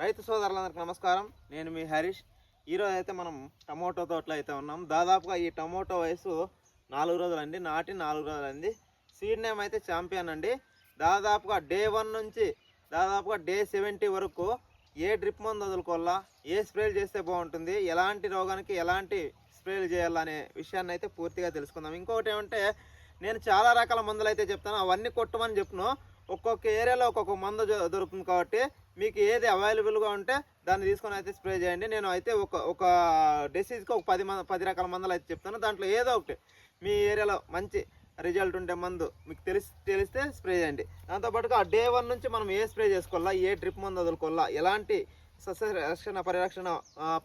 రైతు సోదరులందరికీ నమస్కారం. నేను మీ హరీష్. ఈరోజు అయితే మనం టమోటో తోటలో అయితే ఉన్నాం. దాదాపుగా ఈ టమోటో వయసు నాలుగు రోజులండి. నాటి నాలుగు రోజులండి. సీడ్ నేమ్ అయితే ఛాంపియన్ అండి. దాదాపుగా డే వన్ నుంచి దాదాపుగా డే సెవెంటీ వరకు ఏ డ్రిప్ మందు వదులుకోవాలా ఏ స్ప్రేలు చేస్తే బాగుంటుంది ఎలాంటి రోగానికి ఎలాంటి స్ప్రేలు చేయాలనే విషయాన్ని అయితే పూర్తిగా తెలుసుకుందాం. ఇంకొకటి ఏమంటే నేను చాలా రకాల మందులు అయితే చెప్తాను. అవన్నీ కొట్టమని చెప్పును. ఒక్కొక్క ఏరియాలో ఒక్కొక్క మందు దొరుకుతుంది కాబట్టి మీకు ఏది అవైలబుల్గా ఉంటే దాన్ని తీసుకొని అయితే స్ప్రే చేయండి. నేను అయితే ఒక ఒక డిసీజ్కి ఒక పది మంది పది రకాల మందులు అయితే చెప్తాను. దాంట్లో ఏదో ఒకటి. మీ ఏరియాలో మంచి రిజల్ట్ ఉంటే మందు మీకు తెలిసి తెలిస్తే స్ప్రే చేయండి. దాంతోపాటుగా డే వన్ నుంచి మనం ఏ స్ప్రే చేసుకోవాలా ఏ డ్రిప్ మందు వదులుకోవాలా ఎలాంటి సస్య రక్షణ పరిరక్షణ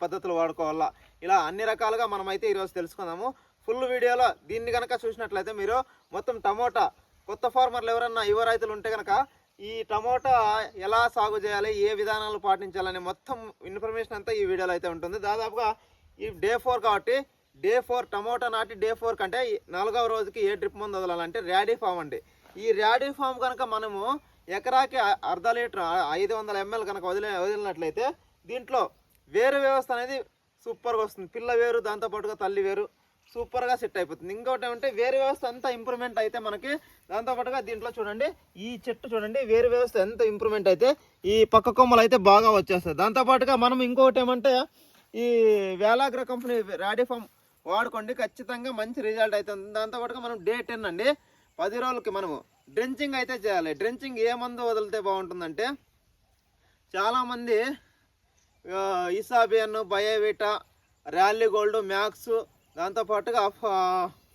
పద్ధతులు వాడుకోవాలా ఇలా అన్ని రకాలుగా మనం అయితే ఈరోజు తెలుసుకుందాము. ఫుల్ వీడియోలో దీన్ని కనుక చూసినట్లయితే మీరు మొత్తం టమోటా కొత్త ఫార్మర్లు ఎవరన్నా యువ రైతులు ఉంటే కనుక ఈ టమోటా ఎలా సాగు చేయాలి ఏ విధానాలు పాటించాలని మొత్తం ఇన్ఫర్మేషన్ అంతా ఈ వీడియోలో అయితే ఉంటుంది. దాదాపుగా ఈ డే ఫోర్ కాబట్టి డే ఫోర్ టమోటా నాటి డే ఫోర్ కంటే నాలుగవ రోజుకి ఏ డ్రిప్ మందు వదలాలంటే ర్యాడీ ఫామ్ అండి. ఈ ర్యాడీ ఫామ్ కనుక మనము ఎకరాకి అర్ధ లీటర్ ఐదు వందల ఎంఎల్ కనుక వదిలే వదిలినట్లయితే దీంట్లో వేరు వ్యవస్థ అనేది సూపర్గా వస్తుంది. పిల్ల వేరు దాంతోపాటుగా తల్లి వేరు. సూపర్గా సెట్ అయిపోతుంది. ఇంకోటి ఏమంటే వేరు వ్యవస్థ అంతా ఇంప్రూవ్మెంట్ అయితే మనకి దాంతోపాటుగా దీంట్లో చూడండి ఈ చెట్టు చూడండి వేరు వ్యవస్థ ఎంత ఇంప్రూవ్మెంట్ అయితే ఈ పక్క కొమ్మలు అయితే బాగా వచ్చేస్తాయి. దాంతోపాటుగా మనం ఇంకొకటి ఏమంటే ఈ వేలాగ్ర కంపెనీ రాడిఫామ్ వాడుకోండి ఖచ్చితంగా మంచి రిజల్ట్ అవుతుంది దాంతోపాటుగా మనం డే టెన్ అండి పది రోజులకి మనము డ్రెంచింగ్ అయితే చేయాలి. డ్రెంచింగ్ ఏ మందు వదిలితే బాగుంటుందంటే చాలామంది Isabion Biovita rally gold max దాంతోపాటుగా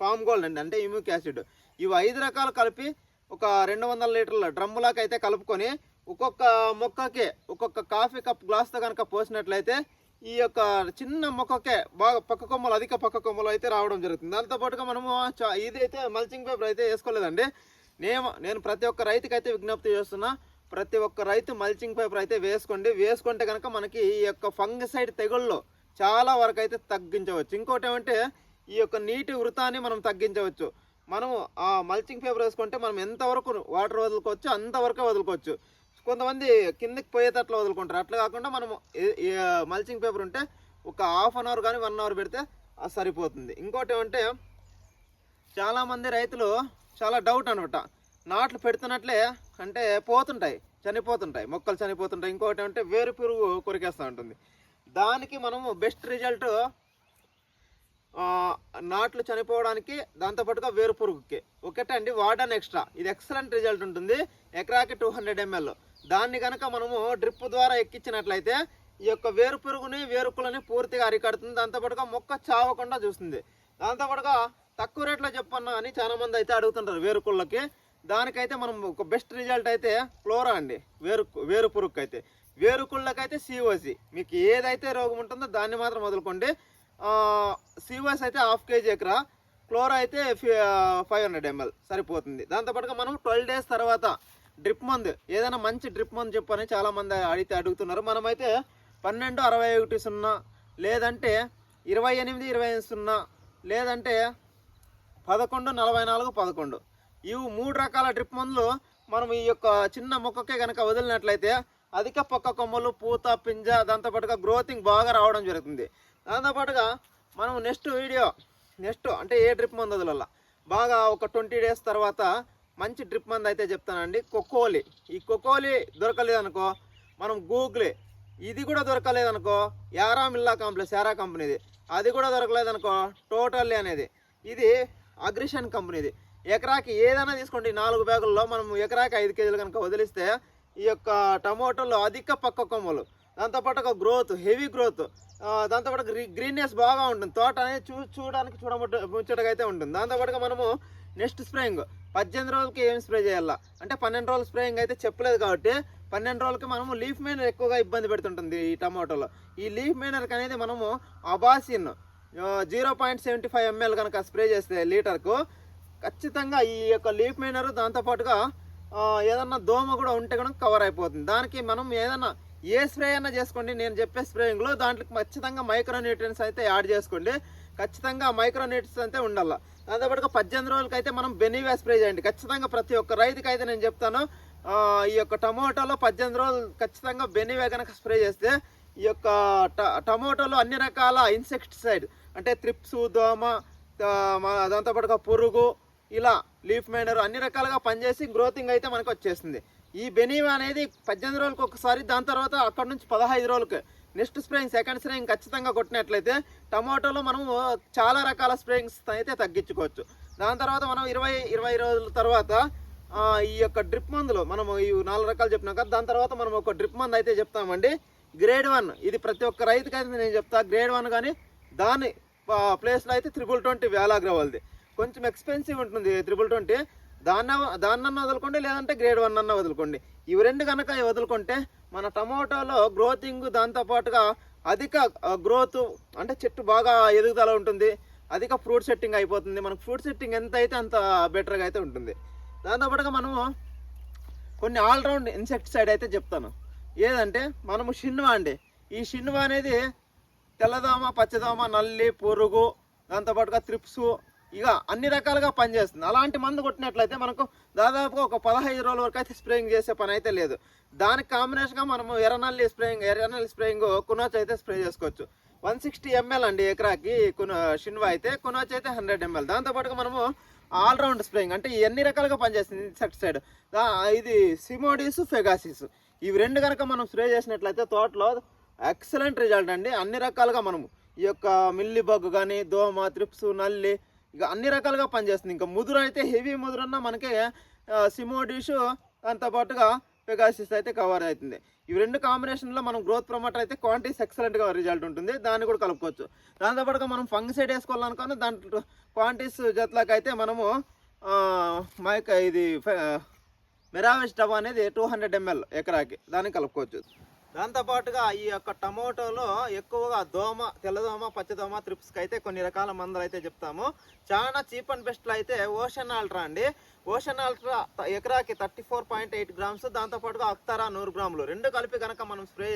ఫామ్ గోల్డ్ అండి అంటే ఇమ్యూక్ యాసిడ్. ఇవి ఐదు రకాలు కలిపి ఒక రెండు వందల లీటర్ల డ్రమ్ములాగా అయితే కలుపుకొని ఒక్కొక్క మొక్కకి ఒక్కొక్క కాఫీ కప్ గ్లాస్తో కనుక పోసినట్లయితే ఈ యొక్క చిన్న మొక్కకే బాగా పక్క కొమ్మలు అధిక పక్క కొమ్మలు అయితే రావడం జరుగుతుంది. దాంతోపాటుగా మనము ఇదైతే మల్చింగ్ పేపర్ అయితే వేసుకోలేదండి. నేను నేను ప్రతి ఒక్క రైతుకి అయితే విజ్ఞప్తి చేస్తున్నా ప్రతి ఒక్క రైతు మల్చింగ్ పేపర్ అయితే వేసుకోండి. వేసుకుంటే కనుక మనకి ఈ యొక్క ఫంగసైడ్ తెగుళ్ళు చాలా వరకు అయితే తగ్గించవచ్చు. ఇంకోటి ఏమంటే ఈ యొక్క నీటి వృతాన్ని మనం తగ్గించవచ్చు. మనము ఆ మల్చింగ్ పేపర్ వేసుకుంటే మనం ఎంతవరకు వాటర్ వదులుకోవచ్చు అంతవరకే వదులుకోవచ్చు. కొంతమంది కిందకి పోయేటట్లు వదులుకుంటారు. అట్లా కాకుండా మనము మల్చింగ్ పేపర్ ఉంటే ఒక హాఫ్ అన్ అవర్ కానీ వన్ అవర్ పెడితే అది సరిపోతుంది. ఇంకోటి ఏమంటే చాలామంది రైతులు చాలా డౌట్ అనమాట నాట్లు పెడుతున్నట్లే అంటే పోతుంటాయి చనిపోతుంటాయి మొక్కలు చనిపోతుంటాయి. ఇంకోటి అంటే వేరు పురుగు కొరికేస్తూ ఉంటుంది. దానికి మనము బెస్ట్ రిజల్ట్ నాట్లు చనిపోవడానికి దాంతోపాటుగా వేరు పురుగుకి. ఒకటే అండి వాడన్ ఎక్స్ట్రా ఇది ఎక్సలెంట్ రిజల్ట్ ఉంటుంది. ఎకరాకి టూ హండ్రెడ్ ఎంఎల్ దాన్ని కనుక మనము డ్రిప్ ద్వారా ఎక్కించినట్లయితే ఈ యొక్క వేరు పురుగుని వేరుకులని పూర్తిగా అరికడుతుంది. దాంతోపాటుగా మొక్క చావకుండా చూస్తుంది. దాంతోపాటుగా తక్కువ రేట్లో చెప్పన్నా అని చాలామంది అయితే అడుగుతుంటారు వేరుకుళ్ళకి దానికైతే మనం ఒక బెస్ట్ రిజల్ట్ అయితే ఫ్లోరా అండి. వేరు వేరు పురుగుకి అయితే వేరుకుళ్ళకైతే సిఓసి మీకు ఏదైతే రోగం ఉంటుందో దాన్ని మాత్రం వదులుకోండి. సిఓఎస్ అయితే హాఫ్ కేజీ ఎకరా. క్లోరా అయితే ఫైవ్ హండ్రెడ్ ఎంఎల్ సరిపోతుంది. దాంతోపాటుగా మనం ట్వెల్వ్ డేస్ తర్వాత డ్రిప్ మందు ఏదైనా మంచి డ్రిప్ మందు చెప్పని చాలామంది అడిగితే అడుగుతున్నారు. మనమైతే పన్నెండు అరవై ఒకటి సున్నా లేదంటే ఇరవై ఎనిమిది ఇరవై ఎనిమిది సున్నా లేదంటే పదకొండు నలభై నాలుగు పదకొండు. ఇవి మూడు రకాల డ్రిప్ మందులు మనం ఈ యొక్క చిన్న మొక్కకే కనుక వదిలినట్లయితే అధిక పక్క కొమ్మలు పూత పింజ దాంతోపాటుగా గ్రోతింగ్ బాగా రావడం జరుగుతుంది. దాంతోపాటుగా మనం నెక్స్ట్ వీడియో నెక్స్ట్ అంటే ఏ డ్రిప్ మందులలో బాగా ఒక ట్వంటీ డేస్ తర్వాత మంచి డ్రిప్ మందు అయితే చెప్తానండి. కొక్కోలి ఈ కొక్కోలి దొరకలేదనుకో మనం గూగులే ఇది కూడా దొరకలేదనుకో యారా మిల్లా కాంప్లెక్స్ యారా కంపెనీది అది కూడా దొరకలేదనుకో టోటల్లీ అనేది. ఇది అగ్రిషన్ కంపెనీది ఎకరాకి ఏదైనా తీసుకోండి నాలుగు బ్యాగుల్లో మనం ఎకరాకి ఐదు కేజీలు కనుక వదిలిస్తే ఈ యొక్క టమోటాలో అధిక పక్క కొమ్మలు. దాంతోపాటు ఒక గ్రోత్ హెవీ గ్రోత్ దాంతోపాటు గ్రీ గ్రీన్నెస్ బాగా ఉంటుంది. తోట అనేది చూ చూడడానికి చూడముట్ట ముచ్చటగా అయితే ఉంటుంది దాంతోపాటుగా మనము నెక్స్ట్ స్ప్రేయింగ్ పద్దెనిమిది రోజులకి ఏం స్ప్రే చేయాలా? అంటే పన్నెండు రోజులు స్ప్రేయింగ్ అయితే చెప్పలేదు కాబట్టి పన్నెండు రోజులకి మనము లీఫ్ మైనర్ ఎక్కువగా ఇబ్బంది పెడుతుంటుంది ఈ టమాటోలో. ఈ లీఫ్ మైనర్కి అనేది మనము Abacin zero point seventy five ML కనుక స్ప్రే చేస్తే లీటర్కు ఖచ్చితంగా ఈ యొక్క లీఫ్ మైనర్ దాంతోపాటుగా ఏదన్నా దోమ కూడా ఉంటే కూడా కవర్ అయిపోతుంది. దానికి మనం ఏదన్నా ఏ స్ప్రే అయినా చేసుకోండి. నేను చెప్పే స్ప్రేయింగ్లో దాంట్లో ఖచ్చితంగా మైక్రో న్యూట్రియన్స్ అయితే యాడ్ చేసుకోండి. ఖచ్చితంగా మైక్రో న్యూట్రియన్స్ అయితే ఉండాలి. దాంతోపాటుగా పద్దెనిమిది రోజులకైతే మనం బెనీవే స్ప్రే చేయండి. ఖచ్చితంగా ప్రతి ఒక్క రైతుకి అయితే నేను చెప్తాను. ఈ యొక్క టమోటాలో పద్దెనిమిది రోజులు ఖచ్చితంగా బెనివే కనుక స్ప్రే చేస్తే ఈ యొక్క ట- టమోటాలో అన్ని రకాల ఇన్సెక్టిసైడ్ అంటే త్రిప్స్ దోమ ఆ, దాంతోపాటుగా పురుగు ఇలా లీఫ్ మైనర్ అన్ని రకాలుగా పనిచేసి గ్రోతింగ్ అయితే మనకు వచ్చేస్తుంది ఈ బెనీవ్ అనేది పద్దెనిమిది రోజులకు ఒకసారి దాని తర్వాత అక్కడ నుంచి పదహైదు రోజులకి. నెక్స్ట్ స్ప్రేయింగ్ సెకండ్ స్ప్రేయింగ్ ఖచ్చితంగా కొట్టినట్లయితే టమాటోలో మనము చాలా రకాల స్ప్రేయింగ్స్ అయితే తగ్గించుకోవచ్చు. దాని తర్వాత మనం ఇరవై ఇరవై రోజుల తర్వాత ఈ యొక్క డ్రిప్ మందులు మనం ఈ నాలుగు రకాలు చెప్పినాం కదా దాని తర్వాత మనం ఒక డ్రిప్ మందు అయితే చెప్తామండి. గ్రేడ్ వన్ ఇది ప్రతి ఒక్క రైతుకైతే నేను చెప్తా గ్రేడ్ వన్ కానీ దాని ప్లేస్లో అయితే త్రిబుల్ ట్వంటీ వేలాగ్రవల్ది. వాళ్ళది కొంచెం ఎక్స్పెన్సివ్ ఉంటుంది. త్రిబుల్ ట్వంటీ దాన్న దాన్నన్న వదులుకోండి లేదంటే గ్రేడ్ వన్ అన్న వదులుకోండి. ఇవి రెండు కనుక వదులుకుంటే మన టమోటాలో గ్రోతింగ్ దాంతోపాటుగా అధిక గ్రోత్ అంటే చెట్టు బాగా ఎదుగుదల ఉంటుంది. అధిక ఫ్రూట్ సెట్టింగ్ అయిపోతుంది. మనకు ఫ్రూట్ సెట్టింగ్ ఎంత అయితే అంత బెటర్గా అయితే ఉంటుంది. దాంతోపాటుగా మనము కొన్ని ఆల్రౌండ్ ఇన్సెక్టిసైడ్ అయితే చెప్తాను. ఏదంటే మనము షిన్వా అండి. ఈ షిన్వా అనేది తెల్లదోమ పచ్చదోమ నల్లి పురుగు దాంతోపాటుగా త్రిప్స్ ఇక అన్ని రకాలుగా పనిచేస్తుంది. అలాంటి మందు కొట్టినట్లయితే మనకు దాదాపుగా ఒక పదహైదు రోజుల వరకు అయితే స్ప్రేయింగ్ చేసే పని అయితే లేదు. దానికి కాంబినేషన్గా మనము ఎర్రనల్లి స్ప్రేయింగ్ ఎర్రనల్లి స్ప్రేయింగ్ కునోచ్ అయితే స్ప్రే చేసుకోవచ్చు. వన్ సిక్స్టీ ఎంఎల్ అండి ఎకరాకి కున షిన్వా అయితే కునోచ్ అయితే హండ్రెడ్ ఎంఎల్. దాంతోపాటుగా మనము ఆల్రౌండ్ స్ప్రేయింగ్ అంటే ఎన్ని రకాలుగా పనిచేస్తుంది ఇన్సెక్టిసైడ్ ఇది సిమోడిస్ ఫెగాసిస్. ఇవి రెండు కనుక మనం స్ప్రే చేసినట్లయితే తోటలో ఎక్సలెంట్ రిజల్ట్ అండి. అన్ని రకాలుగా మనము ఈ యొక్క మిల్లి బగ్ కానీ దోమ త్రిప్స్ నల్లి ఇక అన్ని రకాలుగా పనిచేస్తుంది. ఇంకా ముదురు అయితే హెవీ ముదురు అన్న మనకి సిమోడిష్ దాంతో పాటుగా పెగాసిస్ అయితే కవర్ అవుతుంది. ఇవి రెండు కాంబినేషన్లో మనం గ్రోత్ ప్రమోటర్ అయితే క్వాంటిటీస్ ఎక్సలెంట్గా రిజల్ట్ ఉంటుంది. దాన్ని కూడా కలుపుకోవచ్చు. దాంతోపాటుగా మనం ఫంగిసైడ్ వేసుకోవాలనుకున్నా దాంట్లో క్వాంటిటీస్ జట్లకి అయితే మనము మైక్ ఇది మెరావిస్ డబ్బా అనేది టూ హండ్రెడ్ ఎంఎల్ ఎకరాకి దాన్ని కలుపుకోవచ్చు. దాంతోపాటుగా ఈ యొక్క టమోటోలో ఎక్కువగా దోమ తెల్లదోమ పచ్చదోమ త్రిప్స్కి అయితే కొన్ని రకాల మందులు అయితే చెప్తాము. చాలా చీప్ అండ్ బెస్ట్లో అయితే ఓషన్ ఆల్ట్రా అండి. ఓషన్ ఆల్ట్రా ఎకరాకి thirty four point eight grams దాంతోపాటుగా అక్తారా నూరు గ్రాములు. రెండు కలిపి కనుక మనం స్ప్రే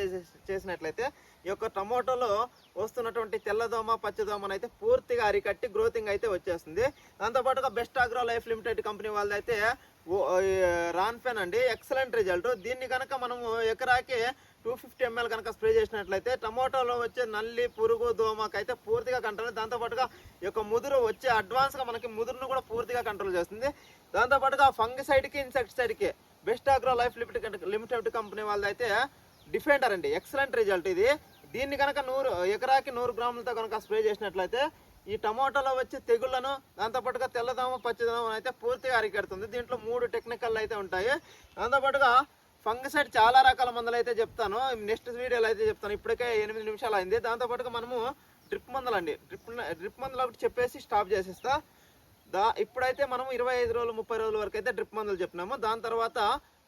చేసినట్లయితే ఈ యొక్క టమోటోలో వస్తున్నటువంటి తెల్లదోమ పచ్చదోమను అయితే పూర్తిగా అరికట్టి గ్రోతింగ్ అయితే వచ్చేస్తుంది. దాంతోపాటుగా best agro life limited company వాళ్ళదైతే రాన్ఫెన్ అండి. Excellent result. దీన్ని కనుక మనము ఎకరాకి టూ ఫిఫ్టీ ఎంఎల్ కనుక స్ప్రే చేసినట్లయితే టమోటాలో వచ్చే నల్లి పురుగు దోమకైతే పూర్తిగా కంట్రోల్. దాంతోపాటుగా ఈ యొక్క ముదురు వచ్చే అడ్వాన్స్గా మనకి ముదురును కూడా పూర్తిగా కంట్రోల్ చేస్తుంది. దాంతోపాటుగా ఫంగిసైడ్కి ఇన్సెక్టిసైడ్కి best agro life limited limited company వాళ్ళదైతే defender అండి. ఎక్సలెంట్ రిజల్ట్ ఇది. దీన్ని కనుక నూరు ఎకరాకి నూరు గ్రాములతో కనుక స్ప్రే చేసినట్లయితే ఈ టమోటాలో వచ్చే తెగుళ్ళను దాంతోపాటుగా తెల్లదోమ పచ్చదోమ అయితే పూర్తిగా అరికెడుతుంది. దీంట్లో మూడు టెక్నికల్ అయితే ఉంటాయి. దాంతోపాటుగా ఫంగసైడ్ చాలా రకాల మందులు అయితే చెప్తాను. నెక్స్ట్ వీడియోలో అయితే చెప్తాను. ఇప్పటికే ఎనిమిది నిమిషాలు అయింది. దాంతోపాటుగా మనము డ్రిప్ మందులు అండి. డ్రిప్ డ్రిప్ మందులు ఒకటి చెప్పేసి స్టాప్ చేసేస్తా. దా ఇప్పుడైతే మనం ఇరవై ఐదు రోజులు ముప్పై రోజుల వరకు అయితే డ్రిప్ మందులు చెప్పినాము. దాని తర్వాత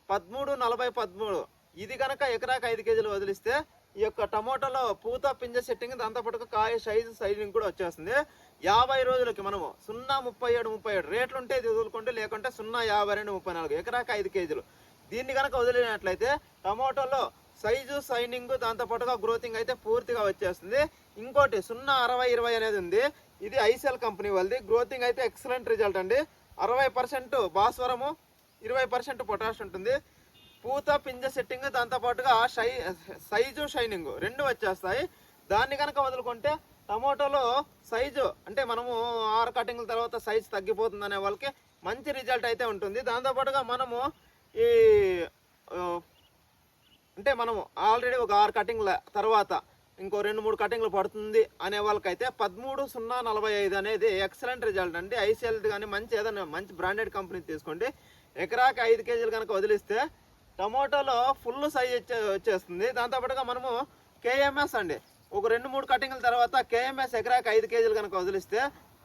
పదమూడు నలభై పదమూడు. ఇది కనుక ఎకరాకి ఐదు కేజీలు వదిలిస్తే ఈ యొక్క టమోటాలో పూత పింజ సెట్టింగ్ దాంతోపాటు కాయ సైజు సైజింగ్ కూడా వచ్చేస్తుంది. యాభై రోజులకి మనము సున్నా ముప్పై ఏడు ముప్పై ఏడు రేట్లు ఉంటే ఇది వదులుకుంటే లేకుంటే సున్నా యాభై రెండు ముప్పై నాలుగు ఎకరాకి ఐదు కేజీలు. దీన్ని కనుక వదిలినట్లయితే టమాటోలో సైజు సైనింగ్ దాంతోపాటుగా గ్రోతింగ్ అయితే పూర్తిగా వచ్చేస్తుంది. ఇంకోటి సున్నా అరవై ఇరవై అనేది ఉంది. ఇది ఐసెల్ కంపెనీ వాళ్ళది. గ్రోతింగ్ అయితే ఎక్సలెంట్ రిజల్ట్ అండి. అరవై పర్సెంట్ భాస్వరము ఇరవై పర్సెంట్ పొటాష్ ఉంటుంది. పూత పింజ సెట్టింగ్ దాంతోపాటుగా షై సైజు షైనింగ్ రెండు వచ్చేస్తాయి. దాన్ని కనుక వదులుకుంటే టమాటోలో సైజు అంటే మనము ఆరు కటింగ్ల తర్వాత సైజు తగ్గిపోతుంది అనే వాళ్ళకి మంచి రిజల్ట్ అయితే ఉంటుంది. దాంతోపాటుగా మనము ఈ అంటే మనము ఆల్రెడీ ఒక ఆరు కటింగ్ల తర్వాత ఇంకో రెండు మూడు కటింగ్లు పడుతుంది అనే వాళ్ళకైతే పదమూడు సున్నా నలభై ఐదు అనేది ఎక్సలెంట్ రిజల్ట్ అండి. ఐసీఎల్ కానీ మంచి ఏదైనా మంచి బ్రాండెడ్ కంపెనీ తీసుకోండి. ఎకరాకి ఐదు కేజీలు కనుక వదిలిస్తే టమోటాలో ఫుల్ సైజ్ వచ్చే వచ్చేస్తుంది. దాంతోపాటుగా మనము కేఎంఎస్ అండి. ఒక రెండు మూడు కటింగ్ల తర్వాత కేఎంఎస్ ఎకరాకి ఐదు కేజీలు కనుక వదిలిస్తే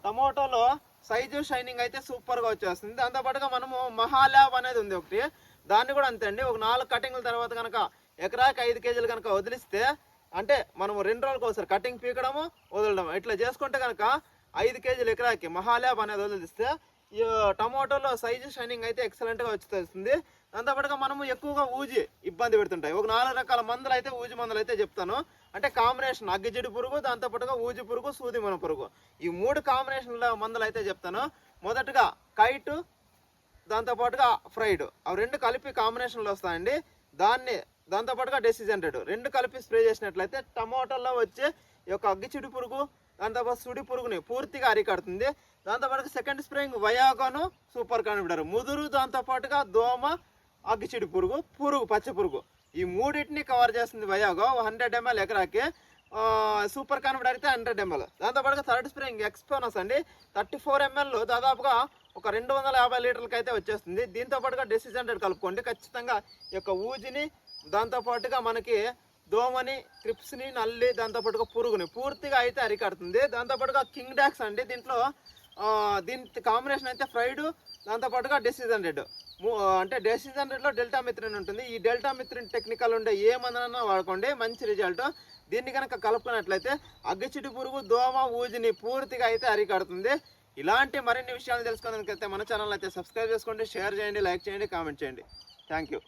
టమోటాలో సైజు షైనింగ్ అయితే సూపర్గా వచ్చేస్తుంది. దాంతోపాటుగా మనము మహాల్యాబ్ అనేది ఉంది ఒకటి. దాన్ని కూడా అంతే అండి. ఒక నాలుగు కటింగ్ల తర్వాత కనుక ఎకరాకి ఐదు కేజీలు కనుక వదిలిస్తే అంటే మనము రెండు రోజులకు ఒకసారి కటింగ్ పీకడము వదలడము. ఇట్లా చేసుకుంటే కనుక ఐదు కేజీలు ఎకరాకి మహాల్యాబ్ అనేది వదిలిస్తే ఈ టమోటాలో సైజు షైనింగ్ అయితే ఎక్సలెంట్గా వచ్చేస్తుంది. దాంతోపాటుగా మనము ఎక్కువగా ఊజి ఇబ్బంది పెడుతుంటాయి. ఒక నాలుగు రకాల మందులు అయితే ఊజి మందులు అయితే చెప్తాను. అంటే కాంబినేషన్ అగ్గిజడి పురుగు దాంతోపాటుగా ఊజి పురుగు సూది మన పురుగు. ఈ మూడు కాంబినేషన్ల మందులు అయితే చెప్తాను. మొదటగా కైటు దాంతోపాటుగా ఫ్రైడ్ అవి రెండు కలిపి కాంబినేషన్లో వస్తాయండి. దాన్ని దాంతోపాటుగా డెసిజెంటెడ్ రెండు కలిపి స్ప్రే చేసినట్లయితే టమాటోలో వచ్చే ఈ యొక్క అగ్గిచిడి పురుగు దాంతోపాటు సుడి పురుగుని పూర్తిగా అరికడుతుంది. దాంతోపాటు సెకండ్ స్ప్రేయింగ్ వయాగాను సూపర్ కాన్ఫిడర్ ముదురు దాంతోపాటుగా దోమ అగ్గిచిడి పురుగు పురుగు పచ్చ పురుగు. ఈ మూడింటిని కవర్ చేస్తుంది వయాగో హండ్రెడ్ ఎంఎల్ ఎకరాకి. సూపర్ కాన్ఫిడర్ అయితే హండ్రెడ్ ఎంఎల్ దాంతోపాటుగా థర్డ్ స్ప్రేయింగ్ ఎక్స్పోనస్ అండి. థర్టీ ఫోర్ ఎంఎల్ దాదాపుగా ఒక రెండు వందల యాభై లీటర్లకి అయితే వచ్చేస్తుంది. దీంతో పాటుగా డెసిజన్ రేట్ కలుపుకోండి. ఖచ్చితంగా ఈ యొక్క ఊజిని దాంతోపాటుగా మనకి దోమని క్రిప్స్ని నల్లి దాంతోపాటుగా పురుగుని పూర్తిగా అయితే అరికడుతుంది. దాంతోపాటుగా కింగ్ డాక్స్ అండి. దీంట్లో దీని కాంబినేషన్ అయితే ఫ్రైడ్ దాంతోపాటుగా డెసిజన్ రెడ్ అంటే డెసిజన్ రెడ్లో డెల్టా మిత్రిన్ ఉంటుంది. ఈ డెల్టా మిత్రిన్ టెక్నికల్ ఉండే ఏ మందనన్నా వాడుకోండి మంచి రిజల్ట్ దీన్ని కనుక కలుపుకున్నట్లయితే అగ్గిచిటి పురుగు దోమ ఊజిని పూర్తిగా అయితే అరికడుతుంది. ఇలాంటి మరిన్ని విషయాలు తెలుసుకోవడానికి అయితే మన ఛానల్ అయితే సబ్స్క్రైబ్ చేసుకోండి షేర్ చేయండి లైక్ చేయండి కామెంట్ చేయండి. Thank you